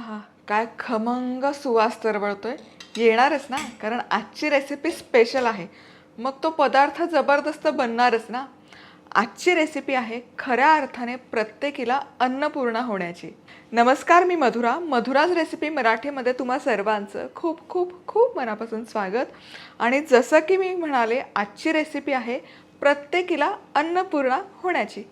हा काय खमंग सुवास तरवळतोय येणारच ना कारण आजची रेसिपी स्पेशल आहे. मग तो पदार्थ जबरदस्त बनणारच ना. आजची रेसिपी आहे खऱ्या अर्थाने प्रत्येकीला अन्नपूर्णा होण्याची. नमस्कार मी मधुरा. मधुराज रेसिपी मराठीमध्ये तुम्हा सर्वांचं खूप खूप खूप मनापासून स्वागत. आणि जसं की मी म्हणाले आजची रेसिपी आहे प्रत्येकीला अन्नपूर्णा होण्याची.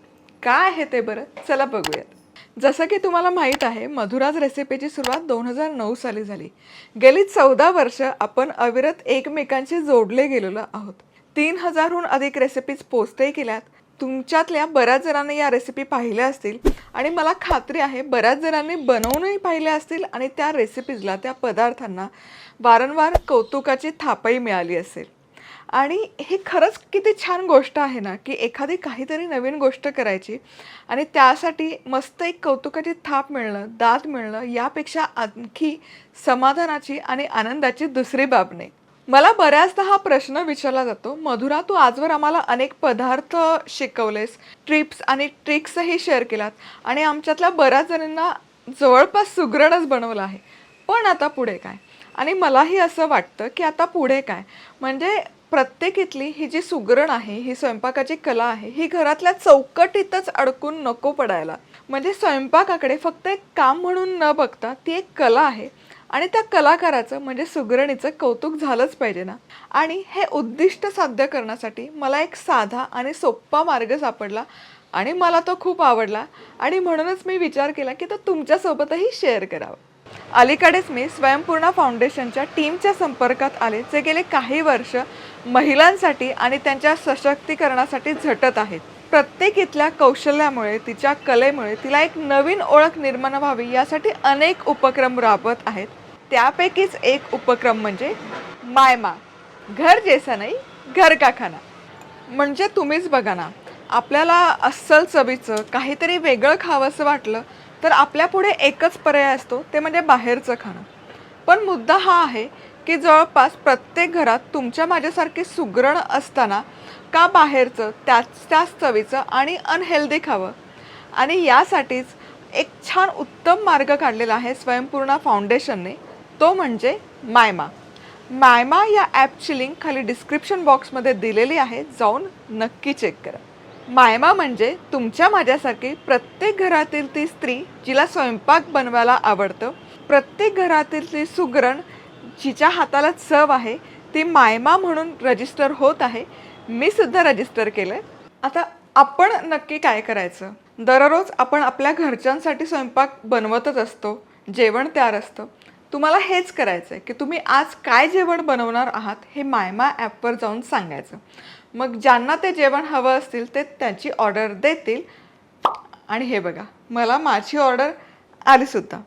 काय आहे ते बरं? चला बघूयात. जसं की तुम्हाला माहीत आहे मधुराज रेसिपीची सुरुवात दोन हजार नऊ साली झाली. गेली चौदा वर्ष आपण अविरत एकमेकांशी जोडले गेलेलो आहोत. तीन हजारहून अधिक रेसिपीज पोस्टही केल्यात. तुमच्यातल्या बऱ्याच जणांनी या रेसिपी पाहिल्या असतील आणि मला खात्री आहे बऱ्याच जणांनी बनवूनही पाहिल्या असतील आणि त्या रेसिपीजला त्या पदार्थांना वारंवार कौतुकाची थापही मिळाली असेल. आणि ही खरंच किती छान गोष्ट आहे ना की एखादी काहीतरी नवीन गोष्ट करायची आणि त्यासाठी मस्त एक कौतुकाची थाप मिळणं दाद मिळणं यापेक्षा आणखी समाधानाची आणि आनंदाची दुसरी बाब नाही. मला बऱ्याचदा हा प्रश्न विचारला जातो मधुरा तू आजवर आम्हाला अनेक पदार्थ शिकवलेस ट्रिप्स आणि ट्रिक्सही शेअर केलात आणि आमच्यातल्या बऱ्याच जणांना जवळपास सुग्रणच बनवलं आहे. पण आता पुढे काय? आणि मलाही असं वाटतं की आता पुढे काय? म्हणजे प्रत्येकीतली ही जी सुगरण आहे ही स्वयंपाकाची कला आहे ही घरातल्या चौकटीतच अडकून नको पडायला. म्हणजे स्वयंपाकाकडे फक्त एक काम म्हणून न बघता ती एक कला आहे. आणि त्या कलाकाराचं म्हणजे सुगरणीचं कौतुक झालंच पाहिजे ना. आणि हे उद्दिष्ट साध्य करण्यासाठी मला एक साधा आणि सोप्पा मार्ग सापडला आणि मला तो खूप आवडला. आणि म्हणूनच मी विचार केला की तो तुमच्यासोबतही शेअर करावा. अलीकडेच मी स्वयंपूर्णा फाउंडेशनच्या टीमच्या संपर्कात आले जे गेले काही वर्ष महिलांसाठी आणि त्यांच्या सशक्तीकरणासाठी झटत आहेत. प्रत्येक इथल्या कौशल्यामुळे तिच्या कलेमुळे तिला एक नवीन ओळख निर्माण व्हावी यासाठी अनेक उपक्रम राबवत आहेत. त्यापैकीच एक उपक्रम म्हणजे मायमा घर जैसा नाही घर का खाना. म्हणजे तुम्हीच बघा ना आपल्याला अस्सल चवीचं काहीतरी वेगळं खावंसं वाटलं तर आपल्यापुढे एकच पर्याय असतो ते म्हणजे बाहेरचं खाणं. पण मुद्दा हा आहे की जवळपास प्रत्येक घरात तुमच्या माझ्यासारखी सुगरण असताना का बाहेरचं त्याच त्याच चवीचं आणि अनहेल्दी खावं? आणि यासाठीच एक छान उत्तम मार्ग काढलेला आहे स्वयंपूर्णा फाउंडेशनने तो म्हणजे मायमा. मायमा या ॲपची लिंक खाली डिस्क्रिप्शन बॉक्समध्ये दिलेली आहे जाऊन नक्की चेक करा. मायमा म्हणजे तुमच्या माझ्यासारखी प्रत्येक घरातील ती स्त्री जिला स्वयंपाक बनवायला आवडतं. प्रत्येक घरातील ती सुगरण जिच्या हाताला चव आहे ती मायमा म्हणून रजिस्टर होत आहे. मी सुद्धा रजिस्टर केलं आहे आता आपण नक्की काय करायचं? दररोज आपण आपल्या घरच्यांसाठी स्वयंपाक बनवतच असतो जेवण तयार असतं. तुम्हाला हेच करायचं आहे की तुम्ही आज काय जेवण बनवणार आहात हे मायमा ॲपवर जाऊन सांगायचं. मग ज्यांना ते जेवण हवं असतील ते त्याची ऑर्डर देतील. आणि हे बघा मला माझी ऑर्डर आलीसुद्धा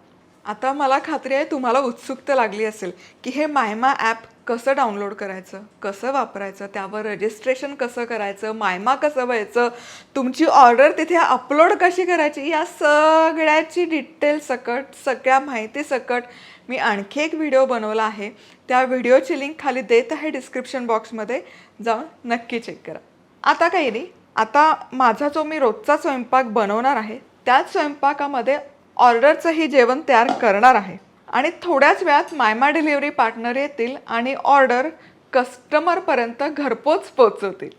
आता मला खात्री आहे तुम्हाला उत्सुकता लागली असेल की हे मायमा ॲप कसं डाउनलोड करायचं कसं वापरायचं त्यावर रजिस्ट्रेशन कसं करायचं मायमा कसं व्हायचं तुमची ऑर्डर तिथे अपलोड कशी करायची या सगळ्याची डिटेल सकट सगळ्या माहिती सकट मी आणखी एक व्हिडिओ बनवला आहे. त्या व्हिडिओची लिंक खाली देत आहे डिस्क्रिप्शन बॉक्समध्ये. जाऊन नक्की चेक करा. आता काही नाही. आता माझा जो मी रोजचा स्वयंपाक बनवणार आहे त्याच स्वयंपाकामध्ये ऑर्डरचं हे जेवण तयार करणार आहे. आणि थोड्याच वेळात मायमा डिलिव्हरी पार्टनर येतील आणि ऑर्डर कस्टमरपर्यंत घरपोच पोचवतील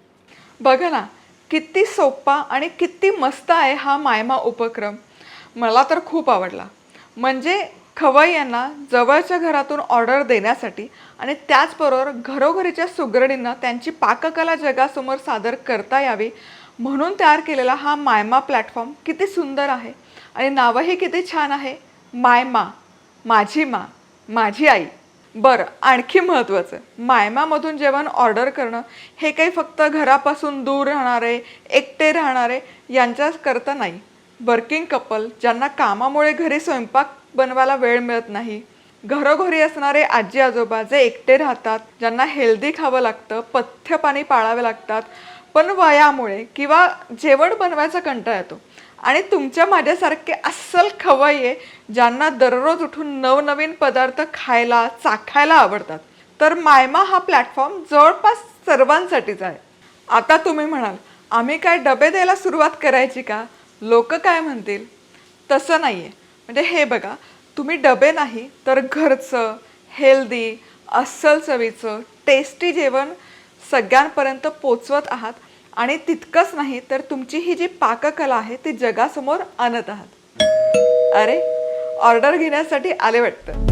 बघा ना किती सोपा आणि किती मस्त आहे हा मायमा उपक्रम. मला तर खूप आवडला. म्हणजे खवई यांना जवळच्या घरातून ऑर्डर देण्यासाठी आणि त्याचबरोबर घरोघरीच्या सुगरणींना त्यांची पाककला जगासमोर सादर करता यावी म्हणून तयार केलेला हा मायमा प्लॅटफॉर्म किती सुंदर आहे. आणि नावही किती छान आहे? मायमा माझी मा माझी आई. बरं आणखी महत्त्वाचं मायमामधून जेवण ऑर्डर करणं हे काही फक्त घरापासून दूर राहणारे एकटे राहणारे यांच्याच करता नाही. वर्किंग कपल ज्यांना कामामुळे घरी स्वयंपाक बनवायला वेळ मिळत नाही. घरोघरी असणारे आजी आजोबा जे एकटे राहतात ज्यांना हेल्दी खावं लागतं पथ्य पाणी पाळावे लागतात पण वयामुळे किंवा जेवण बनवायचा कंटाळा येतो. आणि तुमच्या माझ्यासारखे अस्सल खवय आहे ज्यांना दररोज उठून नवनवीन पदार्थ खायला चाखायला आवडतात. तर मायमा हा प्लॅटफॉर्म जवळपास सर्वांसाठीच आहे. आता तुम्ही म्हणाल आम्ही काय डबे द्यायला सुरुवात करायची का? लोक काय म्हणतील? तसं नाही आहे म्हणजे हे बघा तुम्ही डबे नाही तर घरचं हेल्दी अस्सल चवीचं टेस्टी जेवण सगळ्यांपर्यंत पोचवत आहात. आणि तितकंच नाही तर तुमची ही जी पाककला आहे ती जगासमोर आणत आहात. अरे ऑर्डर घेण्यासाठी आले वाटतं.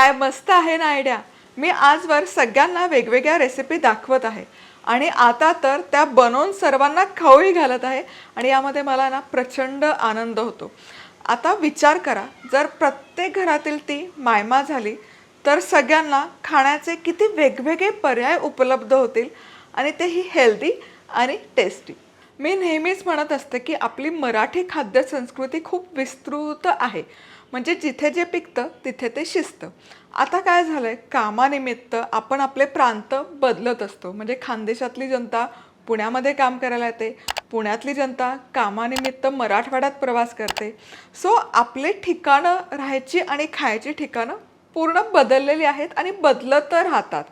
काय मस्त आहे ना आयडिया मी आजवर सगळ्यांना वेगवेगळ्या रेसिपी दाखवत आहे. आणि आता तर त्या बनवून सर्वांना खाऊही घालत आहे. आणि यामध्ये मला ना प्रचंड आनंद होतो. आता विचार करा जर प्रत्येक घरातील ती मायमा झाली तर सगळ्यांना खाण्याचे किती वेगवेगळे पर्याय उपलब्ध होतील आणि तेही हेल्दी आणि टेस्टी मी नेहमीच म्हणत असते की आपली मराठी खाद्य संस्कृती खूप विस्तृत आहे. म्हणजे जिथे जे पिकतं तिथे ते शिस्त आता काय झालं आहे कामानिमित्त आपण आपले प्रांत बदलत असतो. म्हणजे खानदेशातली जनता पुण्यामध्ये काम करायला येते. पुण्यातली जनता कामानिमित्त मराठवाड्यात प्रवास करते. सो आपले ठिकाणं राहायची आणि खायची ठिकाणं पूर्ण बदललेली आहेत आणि बदलत राहतात.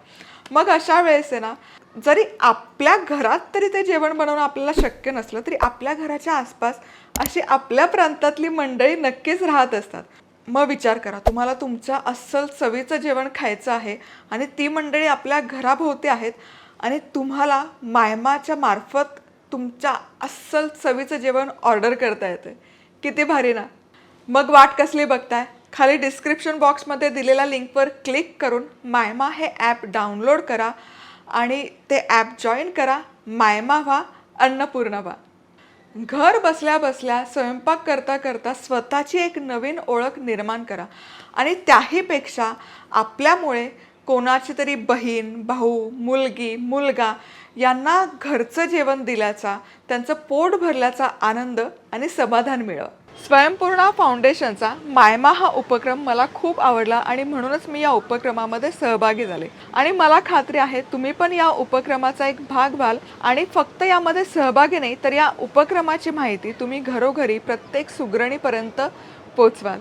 मग अशा वेळेस आहे ना जरी आपल्या घरात तरी ते जेवण बनवणं आपल्याला शक्य नसलं तरी आपल्या घराच्या आसपास अशी आपल्या प्रांतातली मंडळी नक्कीच राहत असतात. मग विचार करा तुम्हाला तुमच्या अस्सल चवीचं जेवण खायचं आहे आणि ती मंडळी आपल्या घराभोवती आहेत आणि तुम्हाला मायमाच्या मार्फत तुमच्या अस्सल चवीचं जेवण ऑर्डर करता येतं किती भारी ना? मग वाट कसली बघताय? खाली डिस्क्रिप्शन बॉक्समध्ये दिलेल्या लिंकवर क्लिक करून मायमा हे ॲप डाउनलोड करा आणि ते ॲप जॉईन करा मायमा व्हा अन्नपूर्णा व्हा. घर बसल्या बसल्या स्वयंपाक करता करता स्वतःची एक नवीन ओळख निर्माण करा. आणि त्याहीपेक्षा आपल्यामुळे कोणाची तरी बहीण भाऊ मुलगी मुलगा यांना घरचं जेवण दिल्याचा त्यांचं पोट भरल्याचा आनंद आणि समाधान मिळवा स्वयंपूर्णा फाउंडेशनचा मायमा हा उपक्रम मला खूप आवडला आणि म्हणूनच मी या उपक्रमामध्ये सहभागी झाले. आणि मला खात्री आहे तुम्ही पण या उपक्रमाचा एक भाग व्हाल आणि फक्त यामध्ये सहभागी नाही तर या उपक्रमाची माहिती तुम्ही घरोघरी प्रत्येक सुग्रणीपर्यंत पोचवाल.